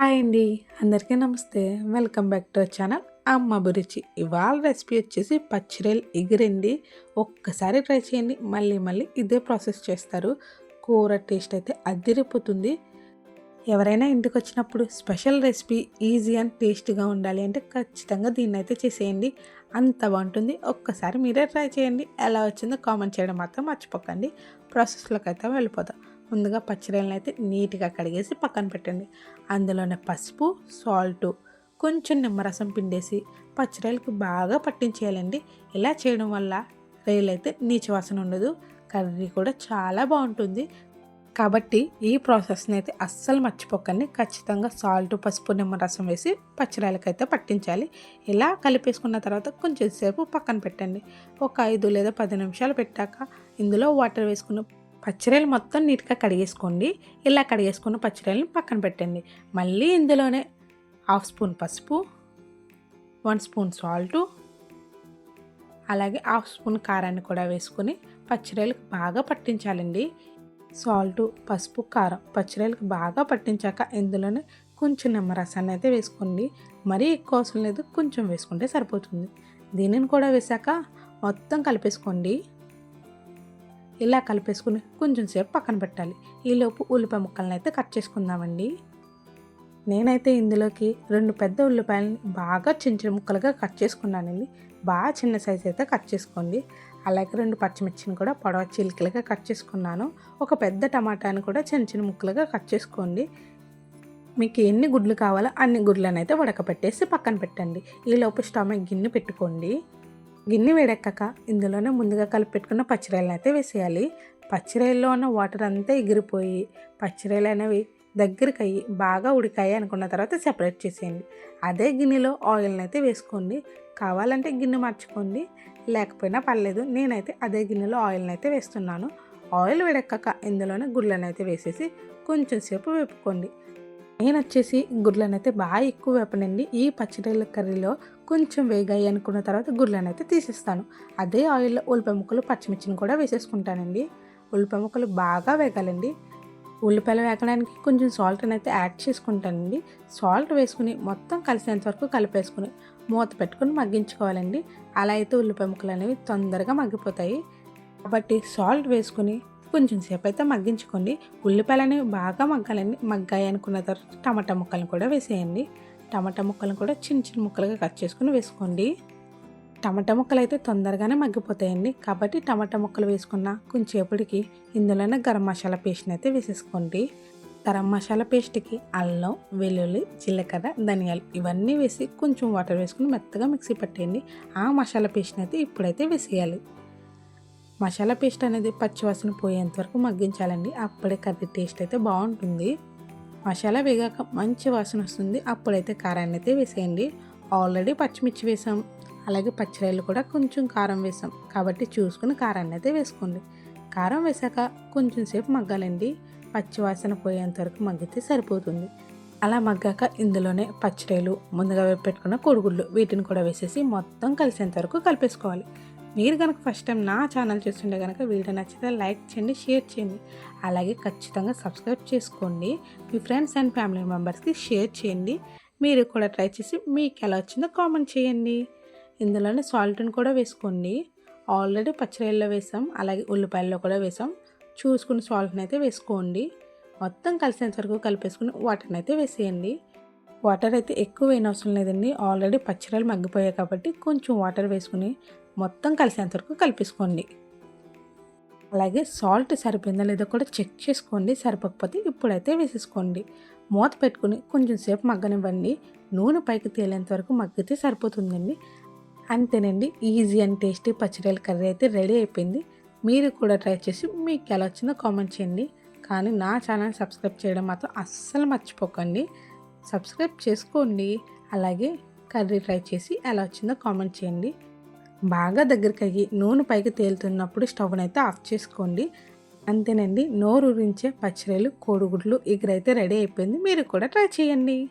Hi అండి. అందరికీ నమస్తే. Welcome back to our channel. Amma Abhiruchi ఇవాళ రెసిపీ వచ్చేసి పచ్చిరేలు ఎగిరండి. ఒక్కసారి ట్రై చేయండి. మళ్ళీ మళ్ళీ ఇదే ప్రాసెస్ చేస్తారు. కూర టేస్ట్ అయితే అదిరిపోతుంది. ఎవరైనా ఇంటికి వచ్చినప్పుడు స్పెషల్ రెసిపీ ఈజీ అండ్ టేస్ట్గా ఉండాలి అంటే ఖచ్చితంగా దీన్ని అయితే చేసేయండి. అంత బాగుంటుంది. ఒక్కసారి మీరే ట్రై చేయండి. ఎలా వచ్చిందో కామెంట్ చేయడం మాత్రం మర్చిపోకండి. ప్రాసెస్లోకి అయితే వెళ్ళిపోదాం. ముందుగా పచ్చిరొయ్యలను అయితే నీట్గా కడిగేసి పక్కన పెట్టండి. అందులోనే పసుపు సాల్ట్ కొంచెం నిమ్మరసం పిండేసి పచ్చిరొయ్యలకు బాగా పట్టించేయాలండి. ఇలా చేయడం వల్ల రైలు అయితే నీచు వాసన ఉండదు కర్రీ కూడా చాలా బాగుంటుంది. కాబట్టి ఈ ప్రాసెస్ని అయితే అస్సలు మర్చిపోకండి. ఖచ్చితంగా సాల్ట్ పసుపు నిమ్మరసం వేసి పచ్చిరాయలకైతే పట్టించాలి. ఇలా కలిపేసుకున్న తర్వాత కొంచెం సేపు పక్కన పెట్టండి. ఒక ఐదు లేదా పది నిమిషాలు పెట్టాక ఇందులో వాటర్ వేసుకున్న పచ్చిరాయలు మొత్తం నీట్గా కడిగేసుకోండి. ఇలా కడిగేసుకున్న పచ్చిరాయలను పక్కన పెట్టండి. మళ్ళీ ఇందులోనే హాఫ్ స్పూన్ పసుపు వన్ స్పూన్ సాల్టు అలాగే హాఫ్ స్పూన్ కారాన్ని కూడా వేసుకొని పచ్చిరాయలకు బాగా పట్టించాలండి. సాల్టు పసుపు కారం పచ్చిరాయలకు బాగా పట్టించాక ఇందులోనే కొంచెం నిమ్మరసాన్ని అయితే వేసుకోండి. మరీ ఎక్కువ అవసరం లేదు కొంచెం వేసుకుంటే సరిపోతుంది. దీనిని కూడా వేసాక మొత్తం కలిపేసుకోండి. ఇలా కలిపేసుకుని కొంచెం సేపు పక్కన పెట్టాలి. ఈలోపు ఉల్లిపాయ ముక్కలను అయితే కట్ చేసుకుందామండి. నేనైతే ఇందులోకి రెండు పెద్ద ఉల్లిపాయలని బాగా చిన్న చిన్న ముక్కలుగా కట్ చేసుకున్నానండి. బాగా చిన్న సైజ్ అయితే కట్ చేసుకోండి. అలాగే రెండు పచ్చిమిర్చిని కూడా పొడవ చిలికలుగా కట్ చేసుకున్నాను. ఒక పెద్ద టమాటాని కూడా చిన్న చిన్న ముక్కలుగా కట్ చేసుకోండి. మీకు ఎన్ని గుడ్లు కావాలో అన్ని గుడ్లను అయితే ఉడకపెట్టేసి పక్కన పెట్టండి. ఈలోపు స్టవ్ గిన్నె పెట్టుకోండి. గిన్నె వేడెక్కాక ఇందులోనే ముందుగా కలిపి పెట్టుకున్న పచ్చిరాయలను అయితే వేసేయాలి. పచ్చిరాయల్లో ఉన్న వాటర్ అంతా ఎగిరిపోయి పచ్చిరాయలు అనేవి దగ్గరికి అయ్యి బాగా ఉడికాయి అనుకున్న తర్వాత సెపరేట్ చేసేయండి. అదే గిన్నెలో ఆయిల్ని అయితే వేసుకోండి. కావాలంటే గిన్నె మార్చుకోండి లేకపోయినా పర్లేదు. నేనైతే అదే గిన్నెలో ఆయిల్ని అయితే వేస్తున్నాను. ఆయిల్ వేడెక్కాక ఇందులోనే గుడ్లను అయితే వేసేసి కొంచెం సేపు వేపుకోండి. నేను వచ్చేసి గుడ్లను అయితే బాగా ఎక్కువ వేపనండి. ఈ పచ్చిరొయ్యల కర్రీలో కొంచెం వేగాయి అనుకున్న తర్వాత గుడ్లను అయితే తీసేస్తాను. అదే ఆయిల్లో ఉల్లిపాయ ముక్కలు పచ్చిమిర్చిని కూడా వేసేసుకుంటానండి. ఉల్లిపాయ ముక్కలు బాగా వేగాలండి. ఉల్లిపాయలు వేగడానికి కొంచెం సాల్ట్ అయితే యాడ్ చేసుకుంటానండి. సాల్ట్ వేసుకుని మొత్తం కలిసేంత వరకు కలిపేసుకుని మూత పెట్టుకుని మగ్గించుకోవాలండి. అలా అయితే ఉల్లిపాయ ముక్కలు అనేవి తొందరగా మగ్గిపోతాయి. కాబట్టి సాల్ట్ వేసుకుని కొంచెం సేపు అయితే మగ్గించుకోండి. ఉల్లిపాయలు అనేవి బాగా మగ్గాలండి మగ్గాయి అనుకున్న తర్వాత టమాటా ముక్కలను కూడా వేసేయండి. టమాటా ముక్కలను కూడా చిన్న చిన్న ముక్కలుగా కట్ చేసుకుని వేసుకోండి. టమాటా ముక్కలు అయితే తొందరగానే మగ్గిపోతాయండి. కాబట్టి టమాటా ముక్కలు వేసుకున్న కొంచెంసేపటికి ఇందులోనే గరం మసాలా పేస్ట్ని అయితే వేసేసుకోండి. గరం మసాలా పేస్ట్కి అల్లం వెల్లుల్లి జీలకర్ర ధనియాలు ఇవన్నీ వేసి కొంచెం వాటర్ వేసుకుని మెత్తగా మిక్సీ పట్టేయండి. ఆ మసాలా పేస్ట్ని అయితే ఇప్పుడైతే వేసేయాలి. మసాలా పేస్ట్ అనేది పచ్చివాసన పోయేంత వరకు మగ్గించాలండి. అప్పుడే కర్రీ టేస్ట్ అయితే బాగుంటుంది. మసాలా వేగాక మంచి వాసన వస్తుంది. అప్పుడైతే కారాన్ని అయితే వేసేయండి. ఆల్రెడీ పచ్చిమిర్చి వేసాం. అలాగే పచ్చిరాయలు కూడా కొంచెం కారం వేసాం. కాబట్టి చూసుకుని కారాన్ని అయితే వేసుకోండి. కారం వేసాక కొంచెం సేపు మగ్గాలండి. పచ్చివాసన పోయేంత వరకు మగ్గితే సరిపోతుంది. అలా మగ్గాక ఇందులోనే పచ్చిరాయలు ముందుగా పెట్టుకున్న కొడుగుళ్ళు వీటిని కూడా వేసేసి మొత్తం కలిసేంత వరకు కలిపేసుకోవాలి. మీరు కనుక ఫస్ట్ టైం నా ఛానల్ చూస్తుంటే కనుక వీడియో నచ్చితే లైక్ చేయండి షేర్ చేయండి. అలాగే ఖచ్చితంగా సబ్స్క్రైబ్ చేసుకోండి. మీ ఫ్రెండ్స్ అండ్ ఫ్యామిలీ మెంబర్స్కి షేర్ చేయండి. మీరు కూడా ట్రై చేసి మీకు ఎలా వచ్చిందో కామెంట్ చేయండి. ఇందులోనే సాల్ట్ని కూడా వేసుకోండి. ఆల్రెడీ పచ్చిరాయల్లో వేసాం. అలాగే ఉల్లిపాయల్లో కూడా వేసాం. చూసుకుని సాల్ట్ని అయితే వేసుకోండి. మొత్తం కలిసేంత వరకు కలిపేసుకుని వాటర్ని అయితే వేసేయండి. వాటర్ అయితే ఎక్కువ వేయనవసరం లేదండి. ఆల్రెడీ పచ్చిరాలు మగ్గిపోయాయి కాబట్టి కొంచెం వాటర్ వేసుకుని మొత్తం కలిసేంత వరకు కలిపేసుకోండి. అలాగే సాల్ట్ సరిపోయిందా లేదో కూడా చెక్ చేసుకోండి. సరిపోకపోతే ఇప్పుడైతే వేసేసుకోండి. మూత పెట్టుకుని కొంచెం సేపు మగ్గనివ్వండి. నూనె పైకి తేలేంత వరకు మగ్గితే సరిపోతుందండి. అంతేనండి. ఈజీ అండ్ టేస్టీ పచ్చిరొయ్యల కర్రీ అయితే రెడీ అయిపోయింది. మీరు కూడా ట్రై చేసి మీకు ఎలా వచ్చిందో కామెంట్ చేయండి. కానీ నా ఛానల్ సబ్స్క్రైబ్ చేయడం మాత్రం అస్సలు మర్చిపోకండి. సబ్స్క్రైబ్ చేసుకోండి. అలాగే కర్రీ ట్రై చేసి ఎలా వచ్చిందో కామెంట్ చేయండి. బాగా దగ్గరికి అయ్యి నూనె పైకి తేలుతున్నప్పుడు స్టవ్ని అయితే ఆఫ్ చేసుకోండి. అంతేనండి నోరు ఊరించే పచ్చిరొయ్యలు కోడిగుడ్లు ఎగురైతే రెడీ అయిపోయింది. మీరు కూడా ట్రై చేయండి.